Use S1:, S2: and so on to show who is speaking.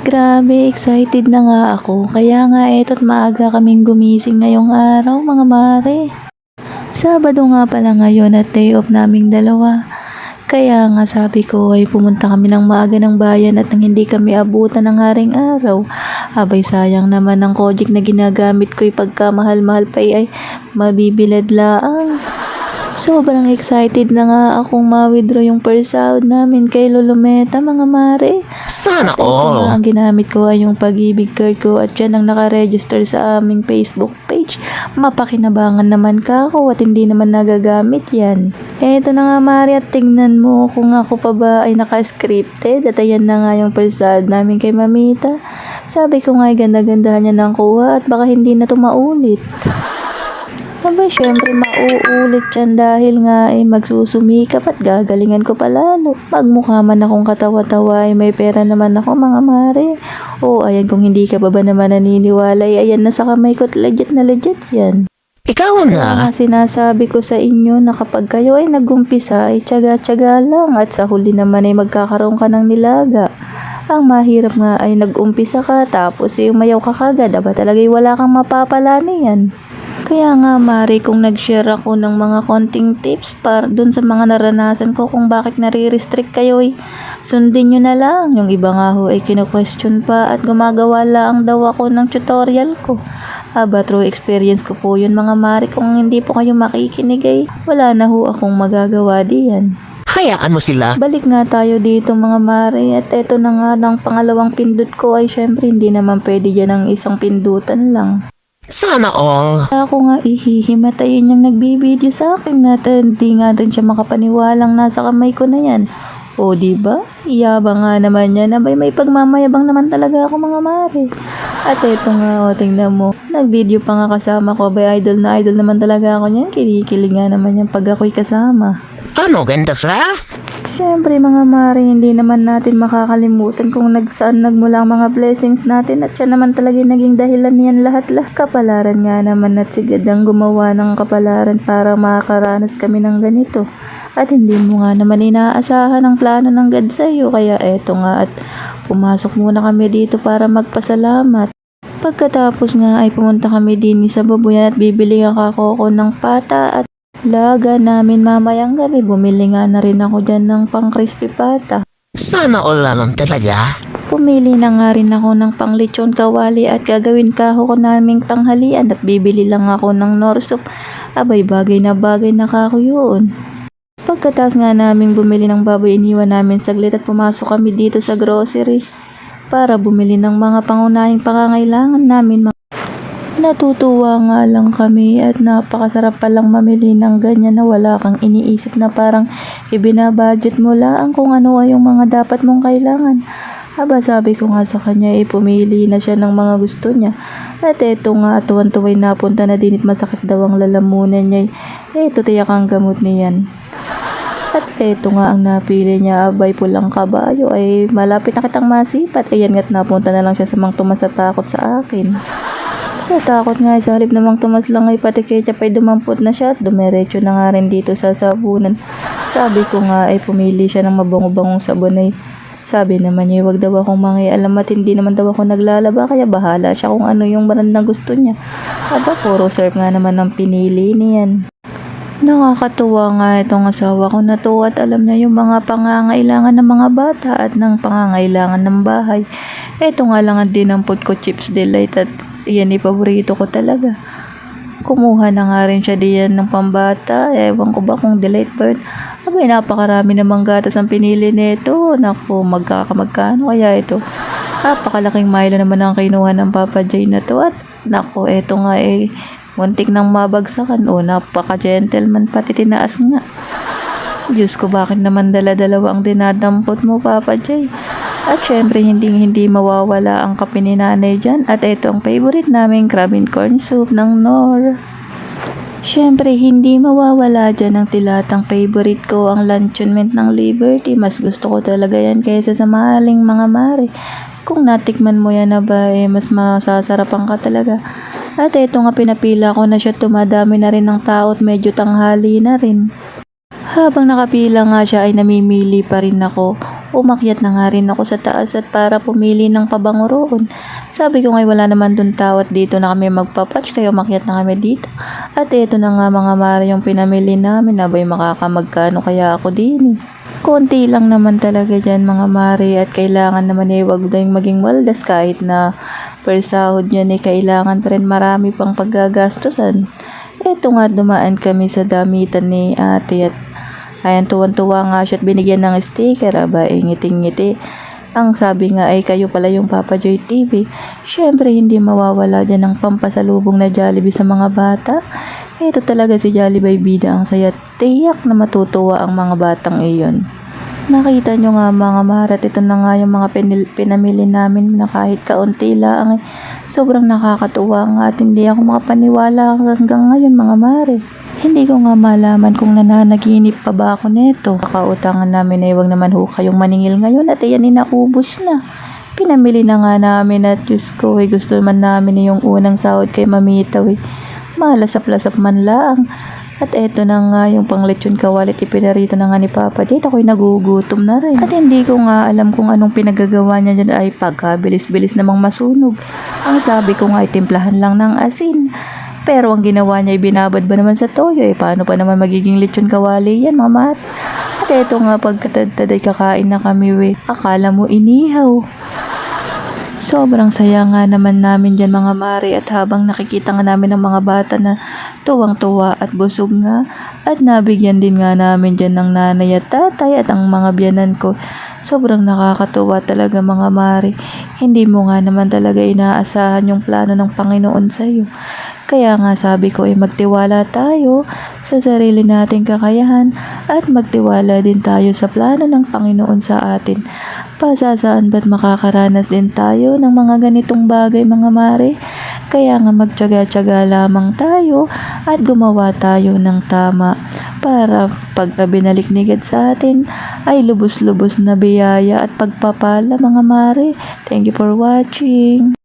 S1: Grabe, excited na nga ako. Kaya nga eto't maaga kaming gumising ngayong araw mga mare. Sabado nga pala ngayon at day off naming dalawa. Kaya nga sabi ko ay pumunta kami ng maaga ng bayan at nang hindi kami abutan ng haring araw. Abay sayang naman ang kojik na ginagamit ko pagka mahal-mahal pa ay mabibilad laang. Sobrang excited na nga akong ma-withdraw yung first sahod namin kay Lolometa mga mare.
S2: Sana
S1: nga
S2: all.
S1: ang ginamit ko ay yung pag-ibig card ko at yan ang nakaregister sa aming Facebook page. Mapakinabangan naman ka ako at hindi naman nagagamit yan. Eto na nga Mari at tingnan mo kung ako pa ba ay naka-scripted at ayan na nga yung persad namin kay Mamita. Sabi ko nga ay ganda-gandahan niya ng kuha at baka hindi na to maulit. Aba, syempre mauulit yan dahil nga ay magsusumikap at gagalingan ko palalo. Magmukha man akong katawa-tawa ay may pera naman ako mga mare. O ayan kung hindi ka pa ba naman naniniwala ay ayan na sa kamay ko at legit na legit yan.
S2: Ikaw
S1: Kaya
S2: na.
S1: nga sinasabi ko sa inyo na kapag kayo ay nagumpisa ay tsaga-tsaga lang at sa huli naman ay magkakaroon ka ng nilaga. Ang mahirap nga ay nag-umpisa ka tapos ay umayaw ka kagad. Aba talagay wala kang mapapala niyan. Kaya nga Mari, kung nag-share ako ng mga konting tips para dun sa mga naranasan ko kung bakit nare-restrict kayo ay sundin nyo na lang. Yung iba nga ho ay kino-question pa at gumagawa lang daw ako ng tutorial ko. Aba, true experience ko po yun mga Mari. Kung hindi po kayo makikinig ay wala na ho akong magagawa diyan.
S2: Hayaan mo sila.
S1: Balik nga tayo dito mga Mari at eto na nga ng pangalawang pindot ko ay syempre hindi naman pwede dyan ang isang pindutan lang.
S2: Sana all.
S1: Ako nga ihihimatayin niyang nagbibideo sa akin na hindi nga rin siya makapaniwalang nasa kamay ko na yan. O di ba? Iyabang nga naman yan. Abay may pagmamayabang naman talaga ako mga mare. At eto nga o tingnan mo. Nagvideo pa nga kasama ko. Abay idol na idol naman talaga ako niyan. Kinikilig nga naman yan pag ako'y kasama.
S2: Ano, ganda siya?
S1: Siyempre mga mare, hindi naman natin makakalimutan kung nagsaan nagmula ang mga blessings natin at siya naman talaga naging dahilan niyan lahat-lahat. Kapalaran nga naman at si God ang gumawa ng kapalaran para makakaranas kami ng ganito. At hindi mo nga naman inaasahan ang plano ng God sa iyo. Kaya eto nga at pumasok muna kami dito para magpasalamat. Pagkatapos nga ay pumunta kami din sa babuyan at bibili ang kakoko ng pata at laga namin mamayang gabi. Bumili nga na rin ako dyan ng pang crispy pata.
S2: Sana all naman talaga.
S1: Pumili na nga rin ako ng pang lechon kawali at gagawin kaho ko naming tanghalian at bibili lang ako ng norsop. Abay bagay na bagay na kako yun. Pagkatapos nga namin bumili ng baboy, iniwan namin saglit at pumasok kami dito sa grocery para bumili ng mga pangunahing pangangailangan namin. Natutuwa nga lang kami at napakasarap palang mamili ng ganyan na wala kang iniisip na parang ibinabudget mo lang kung ano ay yung mga dapat mong kailangan. Aba sabi ko nga sa kanya eh pumili na siya ng mga gusto niya. At eto nga tuwan-tuway napunta na din at masakit daw ang lalamunan niya. Eh ito tiyak ang gamot niyan. At eto nga ang napili niya, abay pulang kabayo, ay malapit na kitang masipat. Ayan nga't napunta na lang siya sa mga tumas sa takot sa akin. Sa takot nga, sa halip namang tumas lang ay pati ketchup ay dumampot na siya at dumiretso na nga rin dito sa sabunan. Sabi ko nga ay pumili siya ng mabango-bangong sabon ay sabi naman niya, wag daw akong mangialam at hindi naman daw ako naglalaba kaya bahala siya kung ano yung brand na gusto niya. Aba, puro serve nga naman ang pinili niyan. Nakakatuwa nga itong asawa ko na to at alam niya yung mga pangangailangan ng mga bata at ng pangangailangan ng bahay. Ito nga lang ang dinampot ko chips delight at yan ay paborito ko talaga. Kumuha na nga rin siya diyan ng pambata. Ewan ko ba kung delight ba yun. Abay, napakarami namang gatas ang pinili nito. Naku, magkakamagkano kaya ito. Napakalaking Milo naman ang kinuha ng Papa J na to. At naku, eto nga eh, muntik nang mabagsakan. O, napaka-gentleman pati tinaas nga. Diyos ko, bakit naman dala-dalawa ang dinadampot mo, Papa J? At syempre, hindi hindi mawawala ang kape ni nanay dyan. At ito ang favorite namin, crab and corn soup ng Nor. Syempre, hindi mawawala dyan ang tilatang favorite ko, ang luncheonment ng Liberty. Mas gusto ko talaga yan kaysa sa mahaling mga mare. Kung natikman mo yan na ba, eh, mas masasarapan ka talaga. At ito nga pinapila ko na siya, tumadami na rin ng tao at medyo tanghali na rin. Habang nakapila nga siya ay namimili pa rin ako. Umakyat na nga rin ako sa taas at para pumili ng pabango roon. Sabi ko ngay wala naman dun tao at dito na kami magpapatch kaya umakyat na kami dito. At eto na nga mga mara yung pinamili namin. Abay makakamagkano kaya ako din eh. Konti lang naman talaga dyan mga mare at kailangan naman eh wag din maging waldas kahit na per sahod yan eh kailangan pa rin marami pang paggagastusan. Eto nga dumaan kami sa damitan ni ate at ayan tuwan-tuwa nga siya at binigyan ng sticker aba eh, ngiting-ngiti. Ang sabi nga ay kayo pala yung Papa Joy TV. Syempre hindi mawawala dyan ang pampasalubong na Jollibee sa mga bata. Ito talaga si Jollibee Bida ang saya. Tiyak na matutuwa ang mga batang iyon. Nakita nyo nga mga marat, ito na nga yung mga pinil, pinamili namin na kahit kaunti lang. eh. Sobrang nakakatuwa nga at hindi ako makapaniwala hanggang ngayon mga mare. Hindi ko nga malaman kung nananaginip pa ba ako neto. Kakautangan namin ay wag naman ho kayong maningil ngayon at ayan inaubos na. Pinamili na nga namin at Diyos ko eh, gusto man namin eh, yung unang sahod kay Mamitaw eh. Malasap-lasap man lang. At eto na nga yung panglechon kawalit ipinarito na nga ni Papa. Dito ako'y nagugutom na rin. At hindi ko nga alam kung anong pinagagawa niya dyan ay pagkabilis-bilis namang masunog. Ang sabi ko nga ay timplahan lang ng asin. Pero ang ginawa niya ay binabad ba naman sa toyo eh. Paano pa naman magiging lechon kawali yan mama? At eto nga pagkatadtad ay kakain na kami we. Akala mo inihaw. Sobrang saya nga naman namin dyan mga mare at habang nakikita nga namin ng mga bata na tuwang-tuwa at busog nga at nabigyan din nga namin dyan ng nanay at tatay at ang mga biyanan ko. Sobrang nakakatuwa talaga mga mare. Hindi mo nga naman talaga inaasahan yung plano ng Panginoon sa'yo. Kaya nga sabi ko ay magtiwala tayo sa sarili nating kakayahan at magtiwala din tayo sa plano ng Panginoon sa atin. Pasasaan ba't makakaranas din tayo ng mga ganitong bagay mga mare? Kaya nga magtyaga-tyaga lamang tayo at gumawa tayo ng tama para pagka binalik ni God sa atin ay lubos-lubos na biyaya at pagpapala mga mare. Thank you for watching.